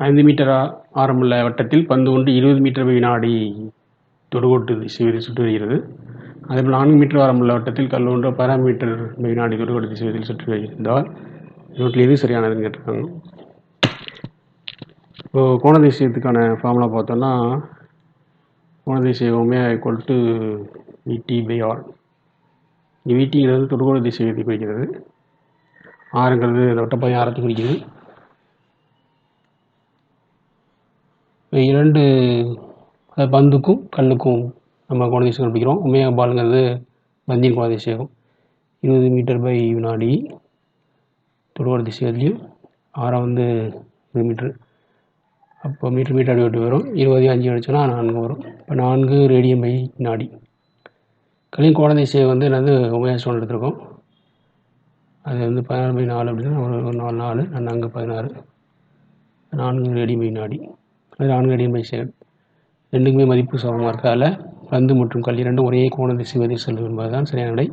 ஐந்து மீட்டர் ஆரமுள்ள வட்டத்தில் பந்து ஒன்று இருபது மீட்டர் வினாடி தொடுகோட்டு திசையில் சுற்றி வருகிறது. அதேபோல் நான்கு மீட்டர் ஆரமுள்ள வட்டத்தில் கல் ஒன்று பதினாறு மீட்டர் வினாடி தொடுகோட்டு திசையில் சுற்றி வருகிறதால் இவற்றில் எது சரியானதுன்னு கேட்டிருக்காங்க. இப்போது கோண திசையத்துக்கான ஃபார்முலா பார்த்தோம்னா கோண திசை equal to VD by R இங்கே விடிங்கிறது தொடுகோடு திசையை குறிக்கிறது. ஆறுங்கிறது இந்த வட்டப்பாதை ஆரத்தை குறிக்கிறது இப்போ இரண்டு பந்துக்கும் கல்லுக்கும் நம்ம கோண திசை கண்டுபிடிக்கிறோம். ஒமேகா பாலுங்கிறது பந்தின் கோண இருபது மீட்டர் பை வினாடி தொடுவார் திசையிலையும் ஆறாம் வந்து இருபது மீட்ரு அப்போ மீட்ரு மீட்டர் அடி விட்டு வரும். இருபது அஞ்சு அடிச்சோன்னா நான்கு வரும். இப்போ நான்கு ரேடியம் பை வினாடி. கலின் குழந்தை திசையை வந்து என்னது ஒமேகா ஸ்டோன் எடுத்திருக்கோம். அது வந்து பதினாறு பை நாலு அப்படின்னா ஒரு நாலு நாலு நான்கு பதினாறு. நான்கு ரேடியம் பை வினாடி. நான்கு ரேடியம் பை செகண்ட் ரெண்டுக்குமே மதிப்பு சமமாக இருக்கால பந்து மற்றும் கல் இரண்டும் ஒரே கோண திசை வதில் செல்லும் என்பதுதான் சரியான விடை.